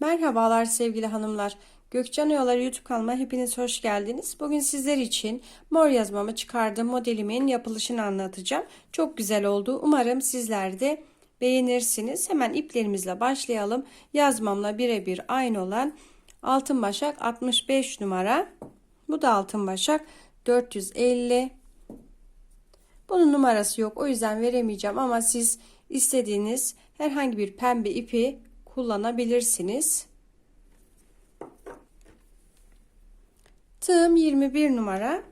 Merhabalar sevgili hanımlar. Gökcan Oyalar YouTube kanalıma hepiniz hoş geldiniz. Bugün sizler için mor yazmamı çıkardığım modelimin yapılışını anlatacağım. Çok güzel oldu. Umarım sizler de beğenirsiniz. Hemen iplerimizle başlayalım. Yazmamla birebir aynı olan altın başak 65 numara. Bu da altın başak 450. Bunun numarası yok. O yüzden veremeyeceğim ama siz istediğiniz herhangi bir pembe ipi kullanabilirsiniz. Tığım 21 numara.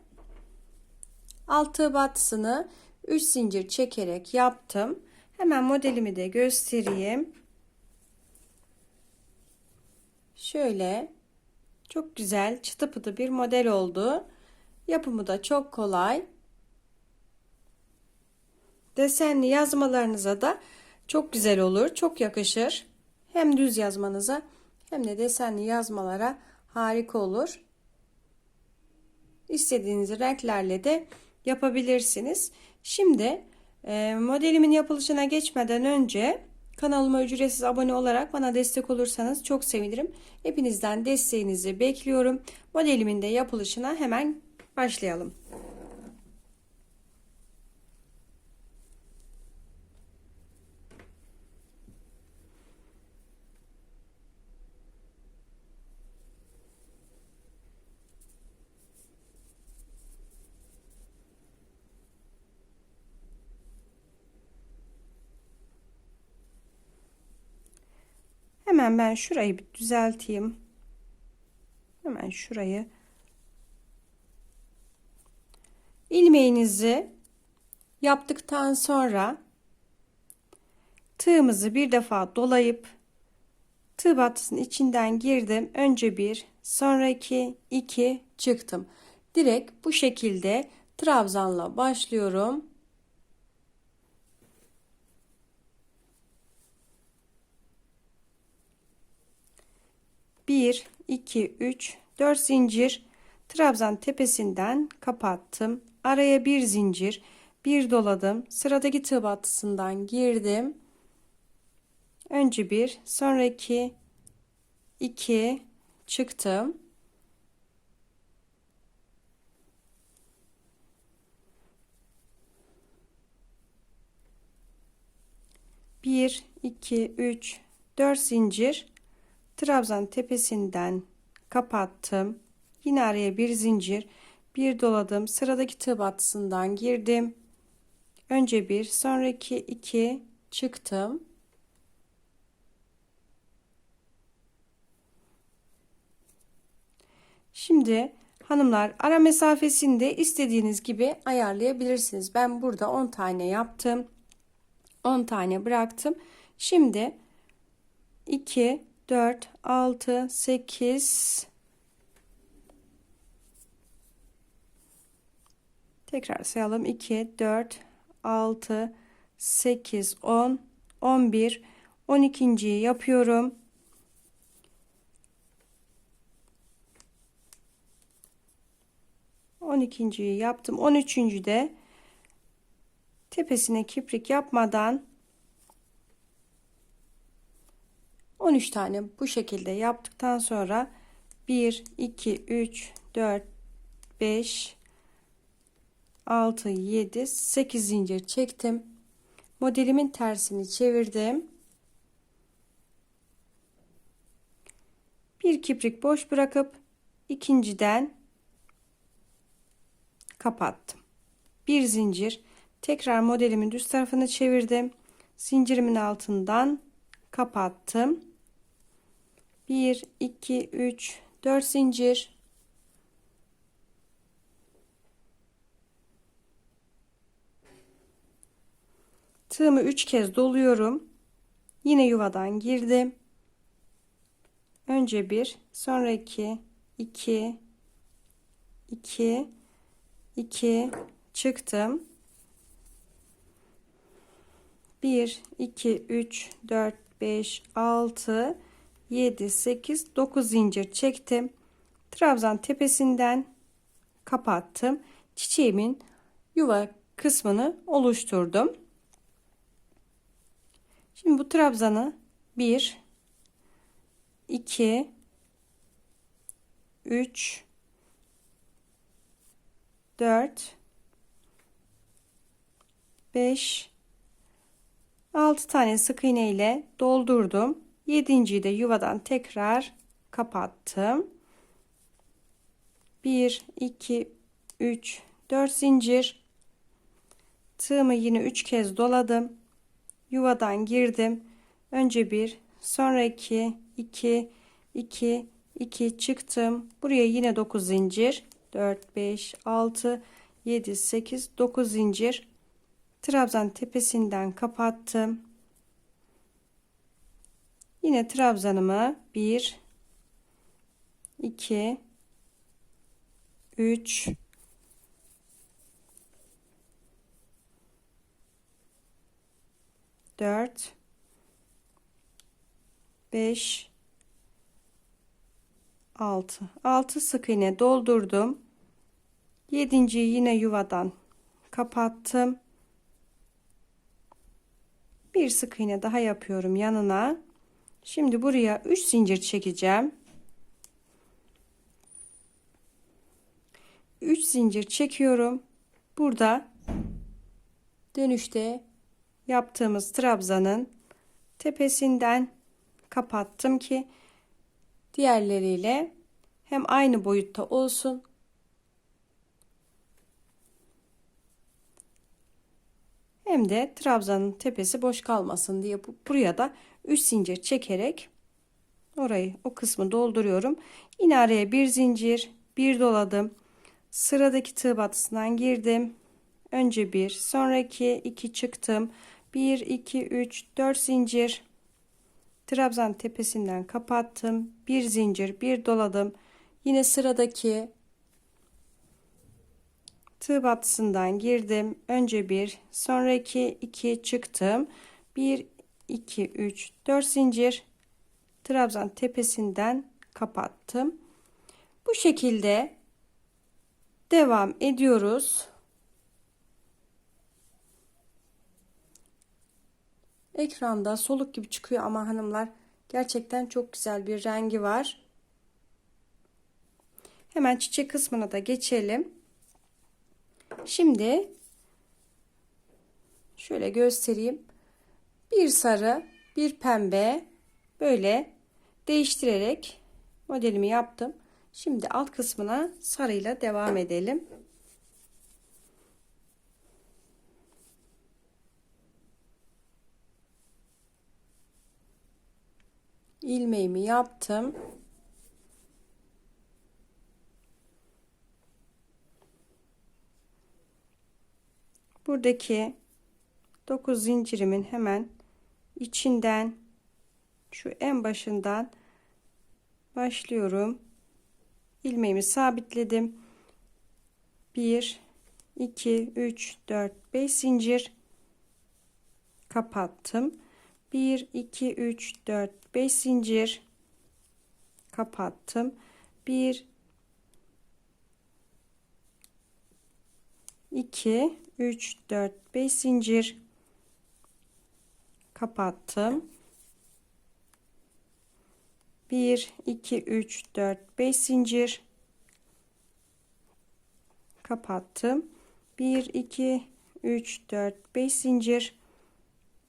Altı batısını 3 zincir çekerek yaptım. Hemen modelimi de göstereyim. Şöyle çok güzel çıtı pıtı bir model oldu. Yapımı da çok kolay. Desenli yazmalarınıza da çok güzel olur. Çok yakışır. Hem düz yazmanıza hem de desenli yazmalara harika olur. İstediğiniz renklerle de yapabilirsiniz. Şimdi e, modelimin yapılışına geçmeden önce kanalıma ücretsiz abone olarak bana destek olursanız çok sevinirim. Hepinizden desteğinizi bekliyorum. Modelimin de yapılışına hemen başlayalım. Hemen ben şurayı bir düzelteyim. Hemen şurayı. ilmeğinizi yaptıktan sonra tığımızı bir defa dolayıp tığ battısının içinden girdim. Önce bir, sonra iki, iki çıktım. Direkt bu şekilde trabzanla başlıyorum. 1 2 3 4 zincir. Trabzan tepesinden kapattım. Araya bir zincir bir doladım. Sıradaki tığ battısından girdim. Önce bir sonraki 2 çıktım. Bir iki üç dört zincir trabzan tepesinden kapattım. Yine araya bir zincir, bir doladım. Sıradaki tığ battısından girdim. Önce bir, sonraki iki çıktım. Şimdi hanımlar ara mesafesini de istediğiniz gibi ayarlayabilirsiniz. Ben burada 10 tane yaptım. 10 tane bıraktım. Şimdi 2 4, 6, 8 tekrar sayalım 2, 4, 6, 8, 10, 11, 12. yapıyorum. On ikinciyi yaptım. On üçüncü de tepesine kiprik yapmadan 13 tane bu şekilde yaptıktan sonra 1 2 3 4 5 6 7 8 zincir çektim. Modelimin tersini çevirdim. Bir kiprik boş bırakıp ikinciden kapattım. Bir zincir tekrar modelimin düz tarafını çevirdim. Zincirimin altından kapattım 1 2 3 4 zincir. Tığımı 3 kez doluyorum. Yine yuvadan girdim. Önce bir sonra 2 2 2 2 çıktım. 1 2 3 4 5 6 7 8 9 zincir çektim. Trabzan tepesinden kapattım. Çiçeğimin yuva kısmını oluşturdum. Şimdi bu trabzanı 1 2 3 4 5 6 tane sık iğne ile doldurdum. 7.yi de yuvadan tekrar kapattım. 1 2 3 4 zincir tığımı yine 3 kez doladım. Yuvadan girdim. Önce 1, sonra 2, 2, 2, 2 çıktım. Buraya yine 9 zincir. 4, 5, 6, 7, 8, 9 zincir. Trabzan tepesinden kapattım. Yine trabzanımı 1, 2, 3, 4 5 6 6 sık iğne doldurdum. 7. yine yuvadan kapattım. Bir sık iğne daha yapıyorum yanına şimdi buraya 3 zincir çekeceğim. 3 zincir çekiyorum. Burada dönüşte yaptığımız trabzanın tepesinden kapattım ki diğerleriyle hem aynı boyutta olsun hem de trabzanın tepesi boş kalmasın diye buraya da 3 zincir çekerek orayı o kısmı dolduruyorum. Yine araya bir zincir, bir doladım. Sıradaki tığ batısından girdim. Önce bir, sonraki iki çıktım. 1 2 3 4 zincir trabzan tepesinden kapattım bir zincir bir doladım yine sıradaki tığ battısından girdim önce bir sonraki iki çıktım 1 2 3 4 zincir trabzan tepesinden kapattım bu şekilde devam ediyoruz Ekranda soluk gibi çıkıyor ama hanımlar gerçekten çok güzel bir rengi var. Hemen çiçek kısmına da geçelim. Şimdi şöyle göstereyim. Bir sarı, bir pembe böyle değiştirerek modelimi yaptım. Şimdi alt kısmına sarıyla devam edelim. ilmeğimi yaptım. Buradaki 9 zincirimin hemen içinden şu en başından başlıyorum. ilmeğimi sabitledim. 1 2 3 4 5 zincir kapattım. 1 2 3 4 5 zincir kapattım 1 2 3 4 5 zincir kapattım 1 2 3 4 5 zincir kapattım 1 2 3 4 5 zincir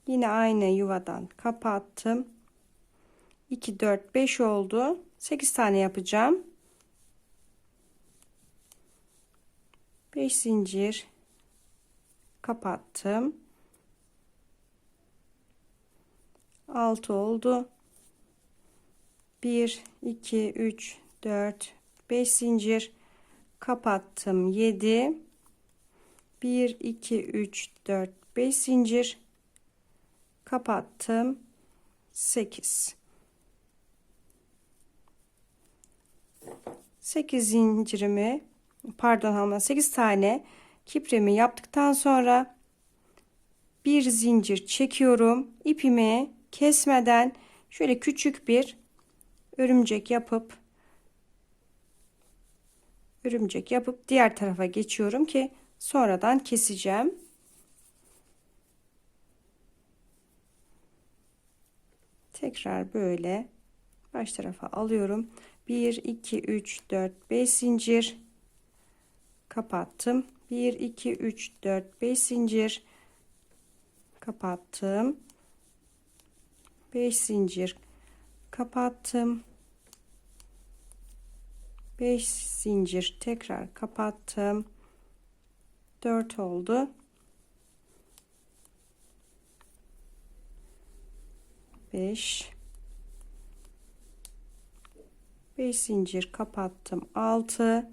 Yine aynı yuvadan kapattım. 2 4 5 oldu. 8 tane yapacağım. 5 zincir kapattım. 6 oldu. 1 2 3 4 5 zincir kapattım. 7 1 2 3 4 5 zincir kapattım 8 8 zincirimi pardon halma 8 tane kipremi yaptıktan sonra bir zincir çekiyorum. İpimi kesmeden şöyle küçük bir örümcek yapıp örümcek yapıp diğer tarafa geçiyorum ki sonradan keseceğim. Tekrar böyle baş tarafa alıyorum. 1 2 3 4 5 zincir kapattım 1 2 3 4 5 zincir. Kapattım. 5 zincir. Kapattım. 5 zincir. Tekrar kapattım. 4 oldu. 5 5 zincir kapattım. 6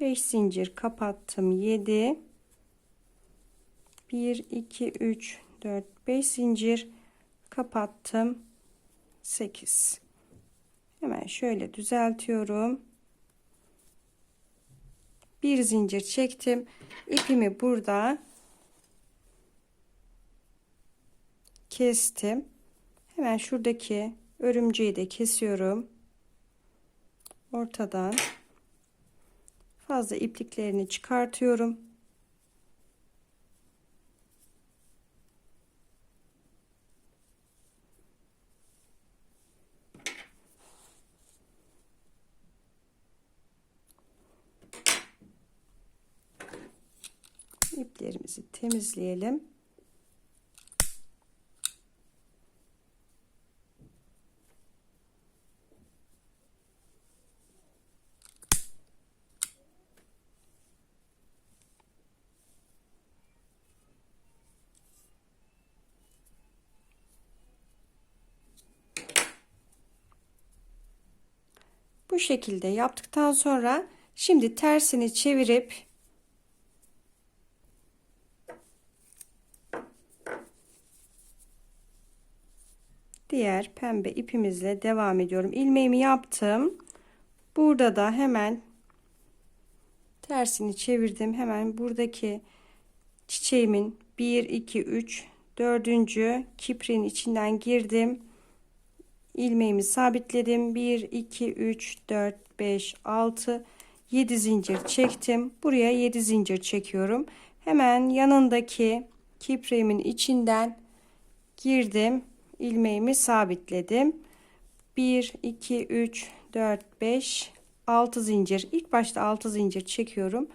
5 zincir kapattım 7 1 2 3 4 5 zincir kapattım 8 hemen şöyle düzeltiyorum. Bir zincir çektim. İpimi burada kestim. Hemen şuradaki örümceği de kesiyorum. Ortadan fazla ipliklerini çıkartıyorum iplerimizi temizleyelim. Bu şekilde yaptıktan sonra şimdi tersini çevirip diğer pembe ipimizle devam ediyorum. İlmeğimi yaptım. Burada da hemen tersini çevirdim. Hemen buradaki çiçeğimin 1 2 3 dördüncü kiprin içinden girdim. İlmeğimi sabitledim. 1 2 3 4 5 6 7 zincir çektim. Buraya 7 zincir çekiyorum. Hemen yanındaki kiprimin içinden girdim ilmeğimi sabitledim. 1 2 3 4 5 6 zincir. İlk başta 6 zincir çekiyorum.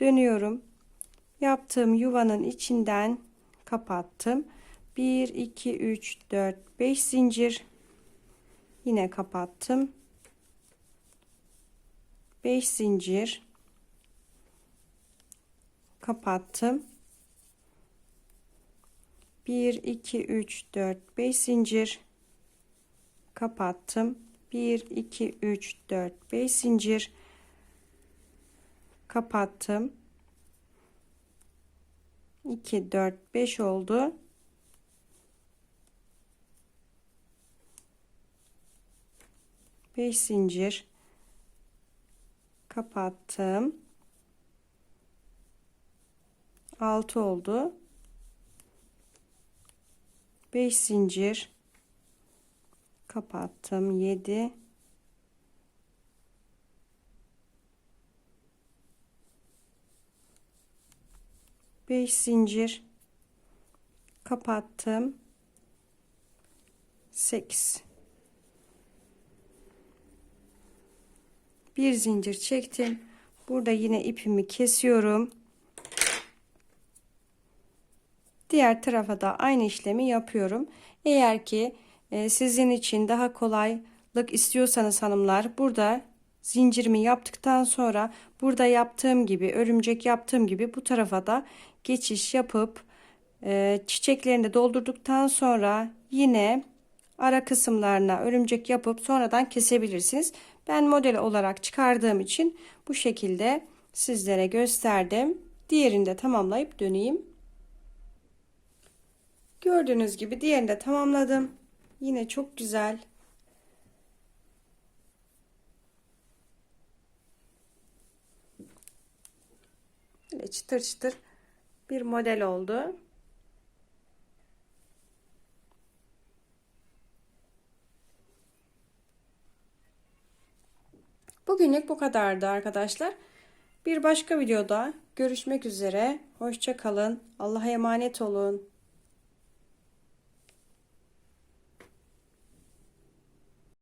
Dönüyorum. Yaptığım yuvanın içinden kapattım. 1 2 3 4 5 zincir. Yine kapattım. 5 zincir. Kapattım. 1 2 3 4 5 zincir. Kapattım. 1 2 3 4 5 zincir. Kapattım. 2 4 5 oldu Beş zincir. Kapattım. Altı oldu. 5 zincir. Kapattım. 7 5 zincir. Kapattım. 8 bir zincir çektim burada yine ipimi kesiyorum Diğer tarafa da aynı işlemi yapıyorum. Eğer ki e, sizin için daha kolaylık istiyorsanız hanımlar burada zincirimi yaptıktan sonra burada yaptığım gibi örümcek yaptığım gibi bu tarafa da geçiş yapıp e, çiçeklerini de doldurduktan sonra yine ara kısımlarına örümcek yapıp sonradan kesebilirsiniz. Ben model olarak çıkardığım için bu şekilde sizlere gösterdim. Diğerini de tamamlayıp döneyim. Gördüğünüz gibi diğerini de tamamladım. Yine çok güzel. Böyle çıtır çıtır bir model oldu. Bugünlük bu kadardı arkadaşlar. Bir başka videoda görüşmek üzere. Hoşça kalın. Allah'a emanet olun.